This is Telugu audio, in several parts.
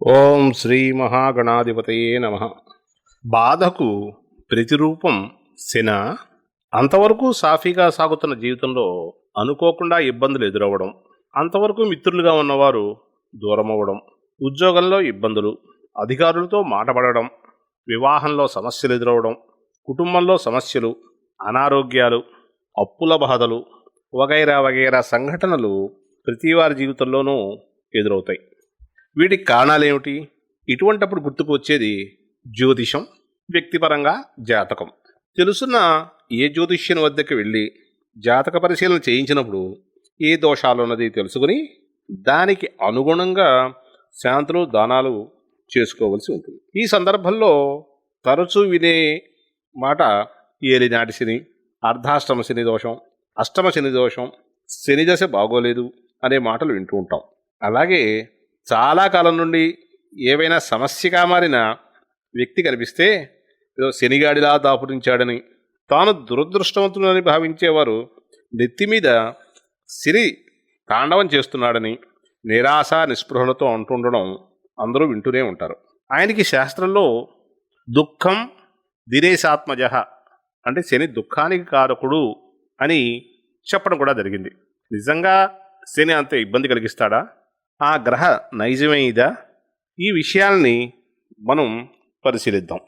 ఓం శ్రీ మహాగణాధిపతయే నమ. బాధకు ప్రతిరూపం శన. అంతవరకు సాఫీగా సాగుతున్న జీవితంలో అనుకోకుండా ఇబ్బందులు ఎదురవ్వడం అంతవరకు మిత్రులుగా ఉన్నవారు దూరమవ్వడం ఉద్యోగంలో ఇబ్బందులు అధికారులతో మాటపడడం వివాహంలో సమస్యలు ఎదురవడం కుటుంబంలో సమస్యలు అనారోగ్యాలు అప్పుల బాధలు వగైరా వగైరా సంఘటనలు ప్రతి వారి జీవితంలోనూ ఎదురవుతాయి. వీటికి కారణాలు ఏమిటి ఇటువంటప్పుడు గుర్తుకు వచ్చేది జ్యోతిషం వ్యక్తిపరంగా జాతకం. తెలుసున్న ఏ జ్యోతిష్యం వద్దకు వెళ్ళి జాతక పరిశీలన చేయించినప్పుడు ఏ దోషాలు ఉన్నది తెలుసుకుని దానికి అనుగుణంగా శాంతులు దానాలు చేసుకోవలసి ఉంటుంది. ఈ సందర్భంలో తరచూ వినే మాట ఏలినాటి శని అర్ధాష్టమ శని దోషం అష్టమ శని దోషం శని దశ బాగోలేదు అనే మాటలు వింటూ ఉంటాం. అలాగే చాలా కాలం నుండి ఏవైనా సమస్యగా మారిన వ్యక్తి కనిపిస్తే ఏదో శనిగాడిలా దాపురించాడని తాను దురదృష్టవంతుడని భావించేవారు నెత్తి మీద సిరి తాండవం చేస్తున్నాడని నిరాశ నిస్పృహలతో అంటుండడం అందరూ వింటూనే ఉంటారు. ఆయనకి శాస్త్రంలో దుఃఖం దినేశాత్మజ అంటే శని దుఃఖానికి కారకుడు అని చెప్పడం కూడా జరిగింది. నిజంగా శని అంత ఇబ్బంది కలిగిస్తాడా? ఆ గ్రహ నైజమేదా ఈ విషయాల్ని మనం పరిశీలిద్దాం.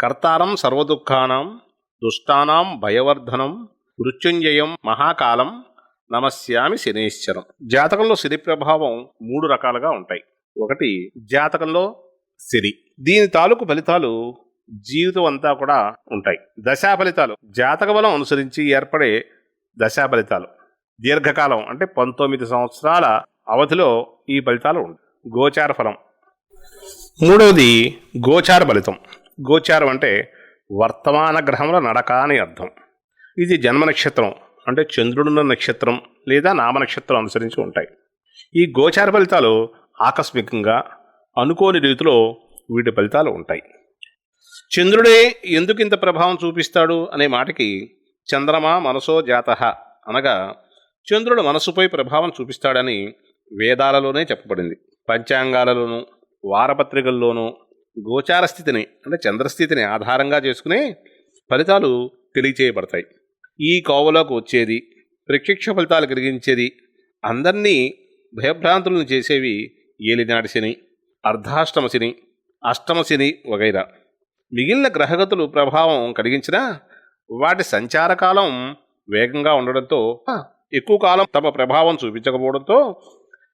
కర్తారం సర్వదుఃఖానం దుష్టానాం భయవర్ధనం మృత్యుంజయం మహాకాలం నమస్యామి శనేశ్వరం. జాతకంలో శని ప్రభావం మూడు రకాలుగా ఉంటాయి. ఒకటి జాతకంలో శని. దీని తాలూకు ఫలితాలు జీవితం అంతా కూడా ఉంటాయి. దశా ఫలితాలు. జాతక బలం అనుసరించి ఏర్పడే దశా ఫలితాలు. దీర్ఘకాలం అంటే పంతొమ్మిది సంవత్సరాల అవధిలో ఈ ఫలితాలు గోచార ఫలం. మూడవది గోచార ఫలితం. గోచారం అంటే వర్తమాన గ్రహముల నడక అని అర్థం. ఇది జన్మ నక్షత్రం అంటే చంద్రుడున్న నక్షత్రం లేదా నామ నక్షత్రం అనుసరించి ఉంటాయి. ఈ గోచార ఫలితాలు ఆకస్మికంగా అనుకోని రీతిలో వీటి ఫలితాలు ఉంటాయి. చంద్రుడే ఎందుకు ఇంత ప్రభావం చూపిస్తాడు అనే మాటకి చంద్రమా మనసో జాత అనగా చంద్రుడు మనసుపై ప్రభావం చూపిస్తాడని వేదాలలోనే చెప్పబడింది. పంచాంగాలలోనూ వారపత్రికల్లోనూ గోచార స్థితిని అంటే చంద్రస్థితిని ఆధారంగా చేసుకుని ఫలితాలు తెలియచేయబడతాయి. ఈ కోవలోకి వచ్చేది ప్రత్యక్ష ఫలితాలు కలిగించేది అందరినీ భయభ్రాంతులను చేసేవి ఏలినాటి శని అర్ధాష్టమ శని అష్టమ శని వగైరా. మిగిలిన గ్రహగతులు ప్రభావం కలిగించినా వాటి సంచార కాలం వేగంగా ఉండడంతో ఎక్కువ కాలం తమ ప్రభావం చూపించకపోవడంతో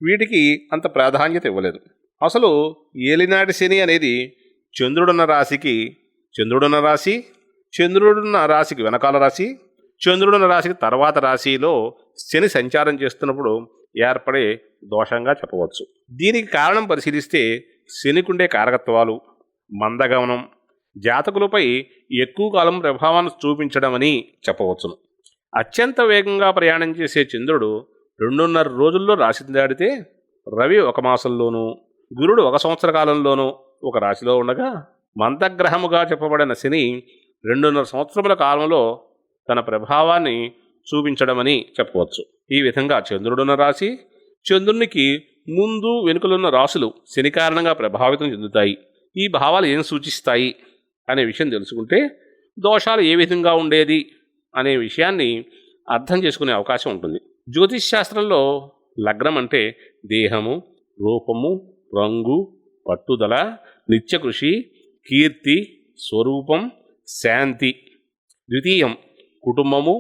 వీటికి అంత ప్రాధాన్యత ఇవ్వలేదు. అసలు ఏలినాటి శని అనేది చంద్రుడున్న రాశికి చంద్రుడున్న రాశి చంద్రుడున్న రాశికి వెనకాల రాశి చంద్రుడున్న రాశికి తర్వాత రాశిలో శని సంచారం చేస్తున్నప్పుడు ఏర్పడే దోషంగా చెప్పవచ్చు. దీనికి కారణం పరిశీలిస్తే శనికుండే కారకత్వాలు మందగమనం జాతకులపై ఎక్కువ కాలం ప్రభావాన్ని చూపించడమని చెప్పవచ్చును. అత్యంత వేగంగా ప్రయాణం చేసే చంద్రుడు రెండున్నర రోజుల్లో రాశి దాడితే రవి ఒక మాసంలోనూ గురుడు ఒక సంవత్సర కాలంలోనూ ఒక రాశిలో ఉండగా మందగ్రహముగా చెప్పబడిన శని రెండున్నర సంవత్సరముల కాలంలో తన ప్రభావాన్ని చూపించడమని చెప్పవచ్చు ఈ విధంగా చంద్రుడున్న రాశి చంద్రునికి ముందు వెనుకలున్న రాశులు శని కారణంగా ప్రభావితం చెందుతాయి. ఈ భావాలు ఏం సూచిస్తాయి అనే విషయం తెలుసుకుంటే దోషాలు ఏ విధంగా ఉండేది అనే విషయాన్ని అర్థం చేసుకునే అవకాశం ఉంటుంది. జ్యోతిష్ శాస్త్రంలో లగ్నం అంటే దేహము రూపము రంగు పట్టుదల నిత్యకృషి కీర్తి స్వరూపం శాంతి. ద్వితీయం కుటుంబము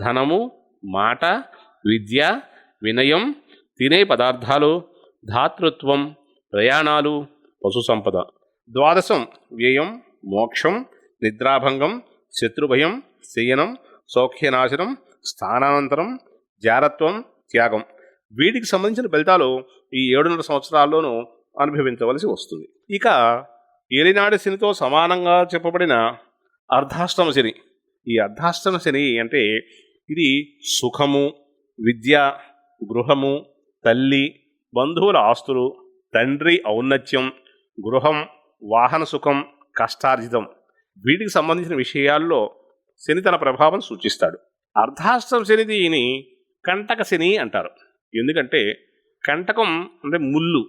ధనము మాట విద్య వినయం తినే పదార్థాలు ధాతృత్వం ప్రయాణాలు పశు సంపద ద్వాదశం వ్యయం మోక్షం నిద్రాభంగం శత్రుభయం శయనం సౌఖ్యనాశనం స్థానాంతరం జారత్వం త్యాగం. వీటికి సంబంధించిన ఫలితాలు ఈ ఏడున్నర సంవత్సరాల్లోనూ అనుభవించవలసి వస్తుంది. ఇక ఏలినాడి శనితో సమానంగా చెప్పబడిన అర్ధాష్టమ శని. ఈ అర్ధాష్టమ శని అంటే ఇది సుఖము విద్య గృహము తల్లి బంధువుల ఆస్తులు తండ్రి ఔన్నత్యం గృహం వాహన సుఖం కష్టార్జితం. వీటికి సంబంధించిన విషయాల్లో శని తన ప్రభావం సూచిస్తాడు. అర్ధాష్టమ శని దీని కంటక శని అంటారు. ఎందుకంటే కంటకం అంటే ముళ్ళు.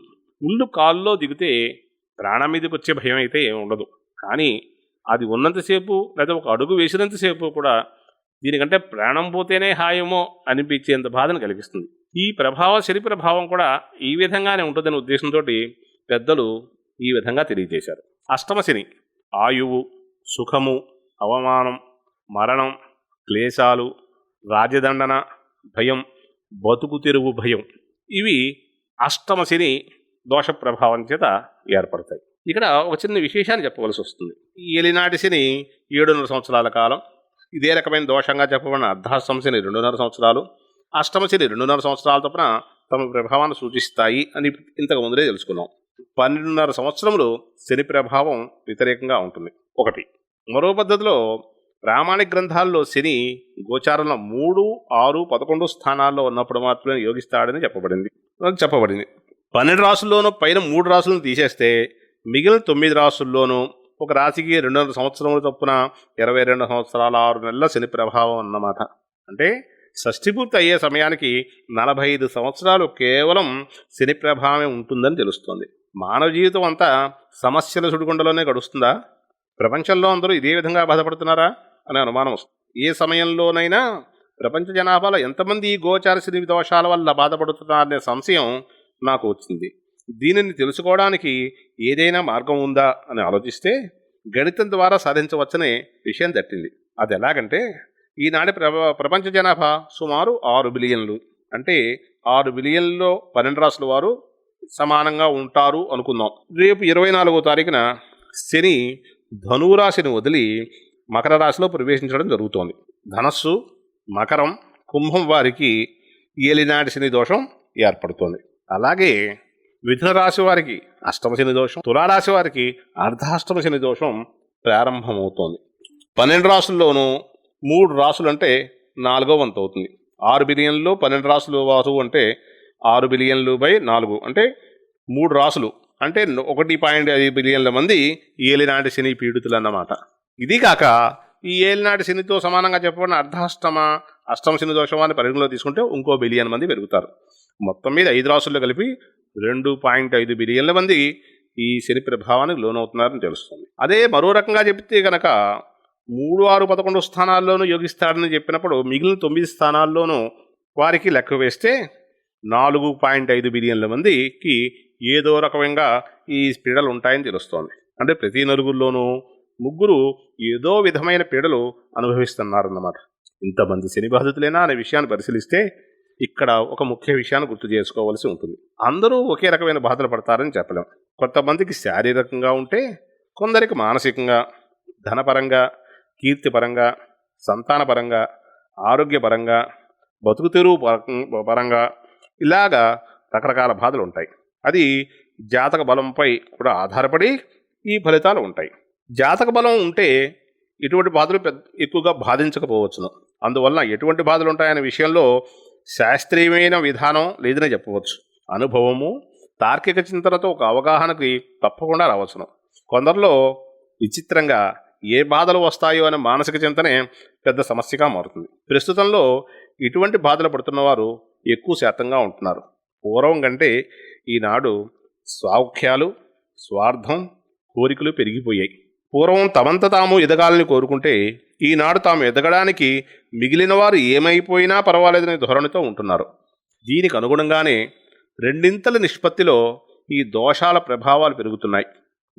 ముళ్ళు కాల్లో దిగితే ప్రాణం మీదకి వచ్చే భయం అయితే ఏమి ఉండదు. కానీ అది ఉన్నంతసేపు లేదా ఒక అడుగు వేసినంతసేపు కూడా దీనికంటే ప్రాణం పోతేనే హాయమో అనిపించేంత బాధను కలిగిస్తుంది. ఈ ప్రభావ శని ప్రభావం కూడా ఈ విధంగానే ఉంటుందనే ఉద్దేశంతో పెద్దలు ఈ విధంగా తెలియజేశారు. అష్టమ శని ఆయువు సుఖము అవమానం మరణం క్లేశాలు రాజదండన భయం బతుకు తెరువు భయం ఇవి అష్టమ శని దోష ప్రభావం చేత ఏర్పడతాయి. ఇక్కడ ఒక చిన్న విశేషాన్ని చెప్పవలసి వస్తుంది. ఏలినాటి శని ఏడున్నర సంవత్సరాల కాలం ఇదే రకమైన దోషంగా చెప్పబడిన అర్ధాష్టమ శని రెండున్నర సంవత్సరాలు అష్టమ శని రెండున్నర సంవత్సరాల తప్పున తమ ప్రభావాన్ని సూచిస్తాయి అని ఇంతకు ముందరే తెలుసుకున్నాం. పన్నెండున్నర సంవత్సరములు శని ప్రభావం వ్యతిరేకంగా ఉంటుంది. ఒకటి మరో పద్ధతిలో ప్రామాణిక గ్రంథాల్లో శని గోచారంలో మూడు ఆరు పదకొండు స్థానాల్లో ఉన్నప్పుడు మాత్రమే యోగిస్తాడని చెప్పబడింది. చెప్పబడింది. పన్నెండు రాసుల్లోనూ పైన మూడు రాసులను తీసేస్తే మిగిలిన తొమ్మిది రాసుల్లోనూ ఒక రాశికి రెండున్నర సంవత్సరముల చొప్పున ఇరవై రెండు సంవత్సరాల ఆరు నెలల శని ప్రభావం అన్నమాట అంటే షష్ఠి పూర్తి అయ్యే సమయానికి నలభై ఐదు సంవత్సరాలు కేవలం శని ప్రభావమే ఉంటుందని తెలుస్తోంది. మానవ జీవితం అంతా సమస్యల సుడిగుండలోనే గడుస్తుందా? ప్రపంచంలో అందరూ ఇదే విధంగా బాధపడుతున్నారా? అనే అనుమానం వస్తుంది. ఏ సమయంలోనైనా ప్రపంచ జనాభాలో ఎంతమంది ఈ గోచార శని దోషాల వల్ల బాధపడుతున్నారనే సంశయం నాకు వచ్చింది. దీనిని తెలుసుకోవడానికి ఏదైనా మార్గం ఉందా అని ఆలోచిస్తే గణితం ద్వారా సాధించవచ్చనే విషయం తట్టింది అది ఎలాగంటే ఈనాటి ప్ర ప్రపంచ జనాభా సుమారు ఆరు బిలియన్లు. అంటే ఆరు బిలియన్లో పన్నెండు రాసుల వారు సమానంగా ఉంటారు అనుకుందాం. రేపు ఇరవై నాలుగో తారీఖున శని ధనురాశిని వదిలి మకర రాశిలో ప్రవేశించడం జరుగుతోంది. ధనస్సు మకరం కుంభం వారికి ఏలినాటి శని దోషం ఏర్పడుతోంది. అలాగే మిథున రాశి వారికి అష్టమ శని దోషం తులారాశి వారికి అర్ధాష్టమ శని దోషం ప్రారంభమవుతోంది. పన్నెండు రాసుల్లోనూ మూడు రాసులు అంటే నాలుగో వంతు అవుతుంది. ఆరు బిలియన్లు పన్నెండు రాసులు వాసు అంటే ఆరు బిలియన్లు బై నాలుగు. అంటే మూడు రాసులు అంటే ఒకటి పాయింట్ ఐదు బిలియన్ల మంది ఏలినాటి శని పీడితులు అన్నమాట ఇది కాక ఈ ఏలినాటి శనితో సమానంగా చెప్పబడిన అర్ధాష్టమ అష్టమ శని దోషమాన్ని పరిగణలో తీసుకుంటే ఇంకో బిలియన్ మంది పెరుగుతారు. మొత్తం మీద ఐదు రాసుల్లో కలిపి రెండు పాయింట్ ఐదు బిలియన్ల మంది ఈ శని ప్రభావానికి లోనవుతున్నారని తెలుస్తుంది. అదే మరో రకంగా చెప్తే కనుక మూడు ఆరు పదకొండు స్థానాల్లోనూ యోగిస్తాడని చెప్పినప్పుడు మిగిలిన తొమ్మిది స్థానాల్లోనూ వారికి లెక్క వేస్తే నాలుగు పాయింట్ ఐదు బిలియన్ల మందికి ఏదో రకమైన ఈ స్పీడలు ఉంటాయని తెలుస్తోంది. అంటే ప్రతి నలుగురిలోనూ ముగ్గురు ఏదో విధమైన పీడలు అనుభవిస్తున్నారన్నమాట. ఇంతమంది శని బాధితులేనా అనే విషయాన్ని పరిశీలిస్తే ఇక్కడ ఒక ముఖ్య విషయాన్ని గుర్తు చేసుకోవాల్సి ఉంటుంది. అందరూ ఒకే రకమైన బాధలు పడతారని చెప్పలేం. కొంతమందికి శారీరకంగా ఉంటే కొందరికి మానసికంగా ధనపరంగా కీర్తిపరంగా సంతానపరంగా ఆరోగ్యపరంగా బతుకు తెరువు పరంగా ఇలాగా రకరకాల బాధలు ఉంటాయి. అది జాతక బలంపై కూడా ఆధారపడి ఈ ఫలితాలు ఉంటాయి. జాతక బలం ఉంటే ఇటువంటి బాధలు పెద్ద ఎక్కువగా బాధించకపోవచ్చును. అందువలన ఎటువంటి బాధలు ఉంటాయనే విషయంలో శాస్త్రీయమైన విధానం లేదని చెప్పవచ్చు. అనుభవము తార్కిక చింతనతో ఒక అవగాహనకి తప్పకుండా రావచ్చును. కొందరిలో విచిత్రంగా ఏ బాధలు వస్తాయో అనే మానసిక చింతనే పెద్ద సమస్యగా మారుతుంది. ప్రస్తుతంలో ఇటువంటి బాధలు పడుతున్నవారు ఎక్కువ శాతంగా ఉంటున్నారు. పూర్వం కంటే ఈనాడు స్వాఖ్యాలు స్వార్థం కోరికలు పెరిగిపోయాయి. పూర్వం తమంత తాము ఎదగాలని కోరుకుంటే ఈనాడు తాము ఎదగడానికి మిగిలిన వారు ఏమైపోయినా పర్వాలేదనే ధోరణితో ఉంటున్నారు. దీనికి అనుగుణంగానే రెండింతల నిష్పత్తిలో ఈ దోషాల ప్రభావాలు పెరుగుతున్నాయి.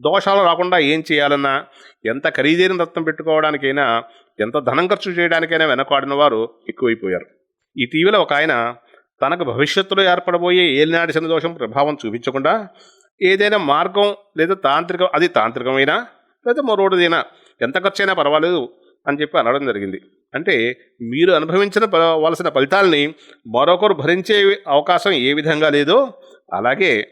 దోషాలు రాకుండా ఏం చేయాలన్నా ఎంత ఖరీదైన రత్నం పెట్టుకోవడానికైనా ఎంత ధనం ఖర్చు చేయడానికైనా వెనకాడిన వారు ఎక్కువైపోయారు. ఇటీవల ఒక ఆయన తనకు భవిష్యత్తులో ఏర్పడబోయే ఏలినాటి శని దోషం ప్రభావం చూపించకుండా ఏదైనా మార్గం లేదా తాంత్రికం అది తాంత్రికమైనా లేదా మరొకటిదైనా ఎంత ఖర్చైనా పర్వాలేదు అని చెప్పి అనడం జరిగింది. అంటే మీరు అనుభవించిన ప- వలసిన ఫలితాలని మరొకరు భరించే అవకాశం ఏ విధంగా లేదో అలాగే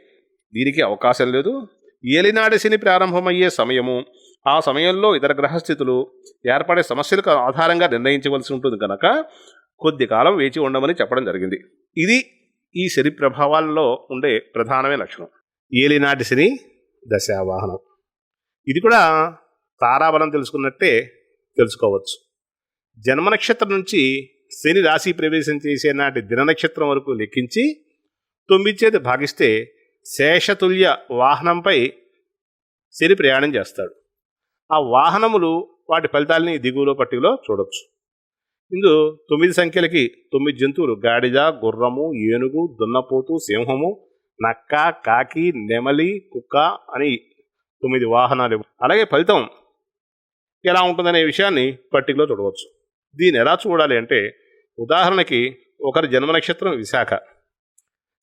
దీనికి అవకాశం లేదు. ఏలినాటి శని ప్రారంభమయ్యే సమయము ఆ సమయంలో ఇతర గ్రహస్థితులు ఏర్పడే సమస్యలకు ఆధారంగా నిర్ణయించవలసి ఉంటుంది కనుక కొద్ది కాలం వేచి ఉండమని చెప్పడం జరిగింది. ఇది ఈ శని ప్రభావాల్లో ఉండే ప్రధానమైన లక్షణం. ఏలినాటి శని దశావాహనం. ఇది కూడా తారాబలం తెలుసుకున్నట్టే తెలుసుకోవచ్చు. జన్మ నక్షత్రం నుంచి శని రాశి ప్రవేశం చేసే నాటి దిన నక్షత్రం వరకు లెక్కించి తొమ్మిది చేతి భాగిస్తే శేషతుల్య వాహనంపై శని ప్రయాణం చేస్తాడు. ఆ వాహనములు వాటి ఫలితాలని దిగువలో పట్టికలో చూడొచ్చు. ఇందు తొమ్మిది సంఖ్యలకి తొమ్మిది జంతువులు గాడిద గుర్రము ఏనుగు దున్నపోతు సింహము నక్క కాకి నెమలి కుక్క అని తొమ్మిది వాహనాలు అలాగే ఫలితం ఎలా ఉంటుందనే విషయాన్ని పట్టికలో చూడవచ్చు. దీన్ని ఎలా చూడాలి అంటే ఉదాహరణకి ఒకరి జన్మ నక్షత్రం విశాఖ.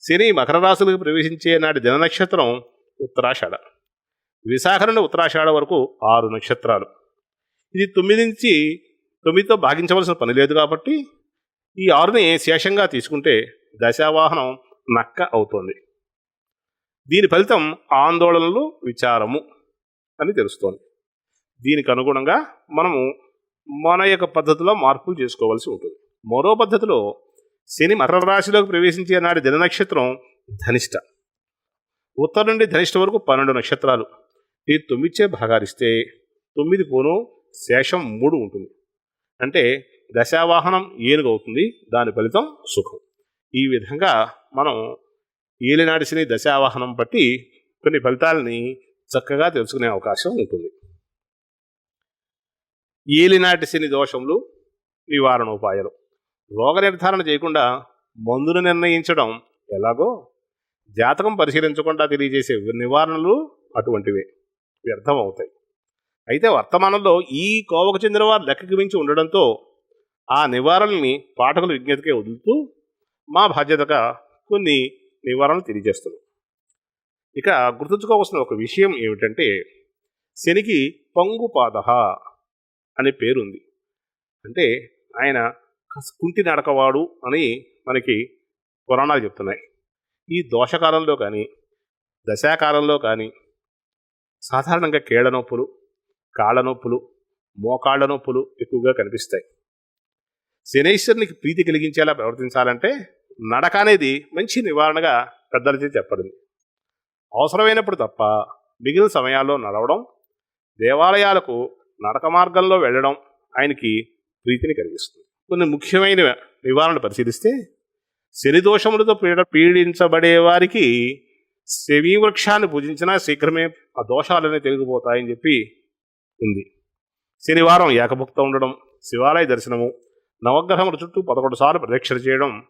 శని మకర రాశులకు ప్రవేశించే నాటి జన నక్షత్రం ఉత్తరాషాఢ. విశాఖ నుండి ఉత్తరాషాఢ వరకు ఆరు నక్షత్రాలు. ఇది తొమ్మిది నుంచి తొమ్మిదితో భాగించవలసిన పని లేదు కాబట్టి ఈ ఆరుని శేషంగా తీసుకుంటే దశావాహనం నక్క అవుతోంది. దీని ఫలితం ఆందోళనలు విచారము అని తెలుస్తోంది. దీనికి అనుగుణంగా మనము మన యొక్క పద్ధతిలో మార్పులు చేసుకోవాల్సి ఉంటుంది. మరో పద్ధతిలో శని మకర రాశిలోకి ప్రవేశించే నాటి జన నక్షత్రం ధనిష్ట. ఉత్తర నుండి ధనిష్ట వరకు పన్నెండు నక్షత్రాలు. ఈ తొమ్మిదిచే భాగాలిస్తే తొమ్మిది పోను శేషం మూడు ఉంటుంది. అంటే దశావాహనం ఏనుగవుతుంది దాని ఫలితం సుఖం. ఈ విధంగా మనం ఏలినాటి శని దశావాహనం బట్టి కొన్ని ఫలితాలని చక్కగా తెలుసుకునే అవకాశం ఉంటుంది. ఏలినాటి శని దోషములు నివారణ ఉపాయాలు రోగ నిర్ధారణ చేయకుండా మందును నిర్ణయించడం ఎలాగో జాతకం పరిశీలించకుండా తెలియజేసే నివారణలు అటువంటివే వ్యర్థం అవుతాయి అయితే వర్తమానంలో ఈ కోవకు చెందిన వారు లెక్కకి మించి ఉండడంతో ఆ నివారణల్ని పాఠకుల విజ్ఞతకే వదులుతూ మా బాధ్యతగా కొన్ని నివారణలు తెలియజేస్తున్నాం. ఇక గుర్తుంచుకోవాల్సిన ఒక విషయం ఏమిటంటే శనికి పంగుపాద అనే పేరుంది. అంటే ఆయన కుంటి నడకవాడు అని మనకి పురాణాలు చెప్తున్నాయి. ఈ దోషకాలంలో కానీ దశాకాలంలో కానీ సాధారణంగా కేళ్ళ నొప్పులు కాళ్ళ నొప్పులు మోకాళ్ళ నొప్పులు ఎక్కువగా కనిపిస్తాయి. శనేశ్వరునికి ప్రీతి కలిగించేలా ప్రవర్తించాలంటే నడక అనేది మంచి నివారణగా పెద్దలచే చెప్పడింది అవసరమైనప్పుడు తప్ప మిగిలిన సమయాల్లో నడవడం దేవాలయాలకు నడక మార్గంలో వెళ్ళడం ఆయనకి ప్రీతిని కలిగిస్తుంది. కొన్ని ముఖ్యమైన నివారణలు పరిశీలిస్తే శనిదోషములతో పీడ పీడించబడే వారికి వృక్షాన్ని పూజించినా శీఘ్రమే ఆ దోషాలనే తెలిగిపోతాయని చెప్పి ఉంది. శనివారం ఏకభుక్త ఉండడం శివాలయ దర్శనము నవగ్రహముల చుట్టూ పదకొండు సార్లు ప్రదక్షిణ చేయడం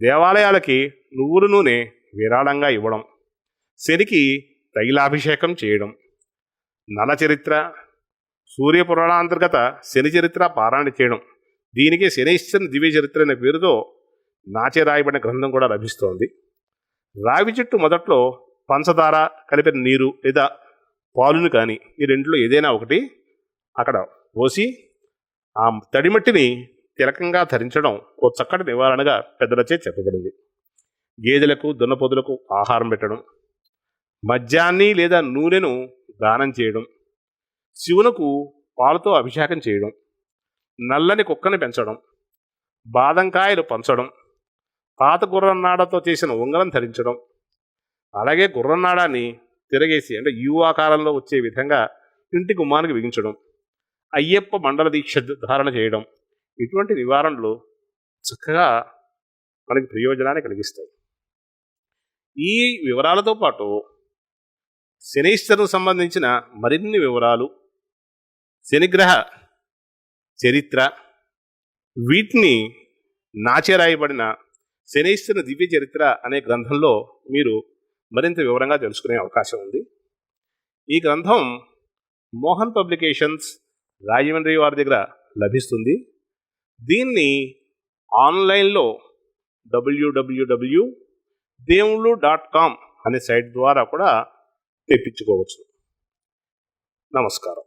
దేవాలయాలకి నువ్వుల నూనె విరాళంగా ఇవ్వడం శనికి తైలాభిషేకం చేయడం నల చరిత్ర సూర్యపురాణాంతర్గత శని చరిత్ర పారాయణ చేయడం దీనికి శనైశ్వరుని దివ్య చరిత్ర అనే పేరుతో నాచే రాయబడిన గ్రంథం కూడా లభిస్తోంది. రావి చెట్టు మొదట్లో పంచదార కలిపిన నీరు లేదా పాలును కానీ ఈ రెండులో ఏదైనా ఒకటి అక్కడ పోసి ఆ తడిమట్టిని తిలకంగా ధరించడం ఓ చక్కటి నివారణగా పెద్దలచే చెప్పబడింది. గేదెలకు దున్నపోతులకు ఆహారం పెట్టడం మద్యాన్ని లేదా నూనెను దానం చేయడం శివునకు పాలతో అభిషేకం చేయడం నల్లని కుక్కని పెంచడం బాదంకాయలు పంచడం పాత గుర్రన్నాడతో చేసిన ఉంగరం ధరించడం అలాగే గుర్రన్నాడాన్ని తిరగేసి అంటే యు ఆకారంలో వచ్చే విధంగా ఇంటి గుమ్మానికి బిగించడం అయ్యప్ప మండల దీక్ష ధారణ చేయడం ఇటువంటి నివారణలు చక్కగా మనకి ప్రయోజనాన్ని కలిగిస్తాయి. ఈ వివరాలతో పాటు శనీశ్వరుకు సంబంధించిన మరిన్ని వివరాలు శనిగ్రహ చరిత్ర వీటిని నాచే రాయబడిన శనీశ్వరుని దివ్య చరిత్ర అనే గ్రంథంలో మీరు మరింత వివరంగా తెలుసుకునే అవకాశం ఉంది. ఈ గ్రంథం మోహన్ పబ్లికేషన్స్ రాజమండ్రి వారి దగ్గర లభిస్తుంది. దీన్ని ఆన్లైన్లో డబ్ల్యూడబ్ల్యూడబ్ల్యూ దేవుళ్ళు డాట్ కామ్ అనే సైట్ ద్వారా కూడా తెప్పించుకోవచ్చు. నమస్కారం.